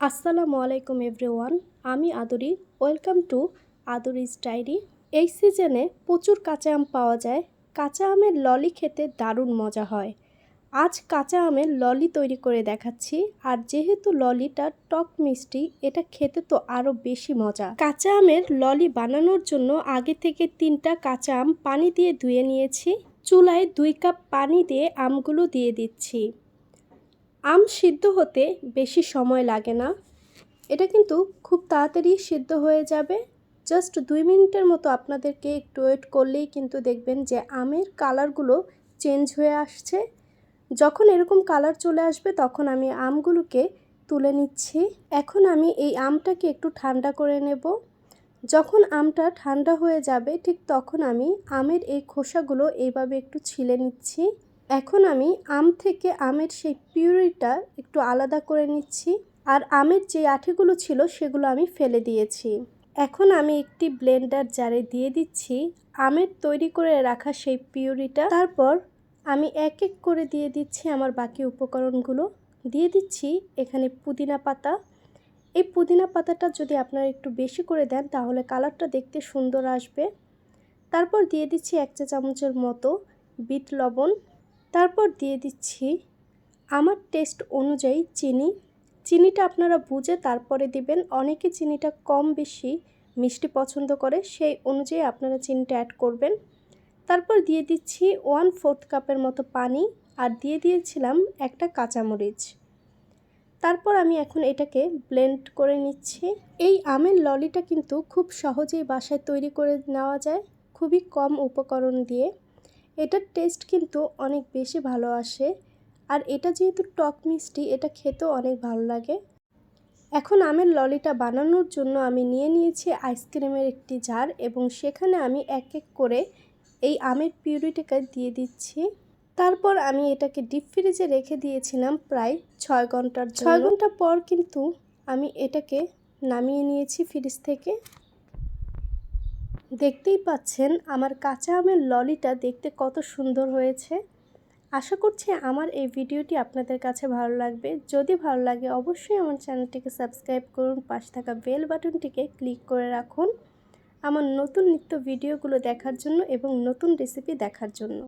আসসালামু আলাইকুম এভরিওয়ান, আমি Adri. Welcome to Adri's diary. এই সিজনে প্রচুর কাঁচা আম পাওয়া যায়। কাঁচা আমের ললি খেতে দারুণ মজা হয়। আজ কাঁচা আমের ললি তৈরি করে দেখাচ্ছি। আর যেহেতু ললিটা টক মিষ্টি, এটা খেতে তো আরও বেশি মজা। কাঁচা আমের ললি বানানোর জন্য আগে থেকে তিনটা কাঁচা আম পানি দিয়ে ধুয়ে নিয়েছি। চুলায় দুই কাপ পানি দিয়ে আমগুলো দিয়ে দিচ্ছি। আম সিদ্ধ হতে বেশি সময় লাগে না। এটা কিন্তু খুব তাড়াতাড়ি সিদ্ধ হয়ে যাবে। জাস্ট দুই মিনিটের মতো আপনাদেরকে একটু ওয়েট করলেই কিন্তু দেখবেন যে আমের কালারগুলো চেঞ্জ হয়ে আসছে। যখন এরকম কালার চলে আসবে তখন আমি আমগুলোকে তুলে নিচ্ছি। এখন আমি এই আমটাকে একটু ঠান্ডা করে নেব। যখন আমটা ঠান্ডা হয়ে যাবে ঠিক তখন আমি আমের এই খোসাগুলো এইভাবে একটু ছিলে নিচ্ছি। এখন আমি আম থেকে আমের সেই পিউরিটা একটু আলাদা করে নিচ্ছি আর আমের যে আঠিগুলো ছিল সেগুলো আমি ফেলে দিয়েছি। এখন আমি একটি ব্লেন্ডার জারে দিয়ে দিচ্ছি আমের তৈরি করে রাখা সেই পিউরিটা। তারপর আমি এক এক করে দিয়ে দিচ্ছি আমার বাকি উপকরণগুলো। দিয়ে দিচ্ছি এখানে পুদিনা পাতা। এই পুদিনা পাতাটা যদি আপনারা একটু বেশি করে দেন তাহলে কালারটা দেখতে সুন্দর আসবে। তারপর দিয়ে দিচ্ছি এক চা চামচের মতো বিট লবণ। তারপর দিয়ে দিচ্ছি আমার টেস্ট অনুযায়ী চিনি। চিনিটা আপনারা বুঝে তারপরে দিবেন। অনেকে চিনিটা কম বেশি মিষ্টি পছন্দ করে, সেই অনুযায়ী আপনারা চিনিটা অ্যাড করবেন। তারপর দিয়ে দিচ্ছি ওয়ান ফোর্থ কাপের মতো পানি আর দিয়ে দিয়েছিলাম একটা কাঁচামরিচ। তারপর আমি এখন এটাকে ব্লেন্ড করে নিচ্ছি। এই আমের ললিটা কিন্তু খুব সহজেই বাসায় তৈরি করে নেওয়া যায়, খুবই কম উপকরণ দিয়ে। এটার টেস্ট কিন্তু অনেক বেশি ভালো আসে। আর এটা যেহেতু টক মিষ্টি এটা খেতেও অনেক ভালো লাগে। এখন আমের ললিটা বানানোর জন্য আমি নিয়ে নিয়েছি আইসক্রিমের একটি জার এবং সেখানে আমি এক এক করে এই আমের পিউরিটাকে দিয়ে দিচ্ছি। তারপর আমি এটাকে ডিপ ফ্রিজে রেখে দিয়েছিলাম প্রায় ছয় ঘণ্টার ছয় ঘণ্টা পর কিন্তু আমি এটাকে নামিয়ে নিয়েছি ফ্রিজ থেকে। দেখতেই পাচ্ছেন আমার কাঁচা আমের ললিটা দেখতে কত সুন্দর হয়েছে। আশা করছি আমার এই ভিডিওটি আপনাদের কাছে ভালো লাগবে। যদি ভালো লাগে অবশ্যই আমার চ্যানেলটিকে সাবস্ক্রাইব করুন, পাশে থাকা বেল বাটনটিকে ক্লিক করে রাখুন। আমার নতুন নিত্য ভিডিওগুলো দেখার জন্য এবং নতুন রেসিপি দেখার জন্য।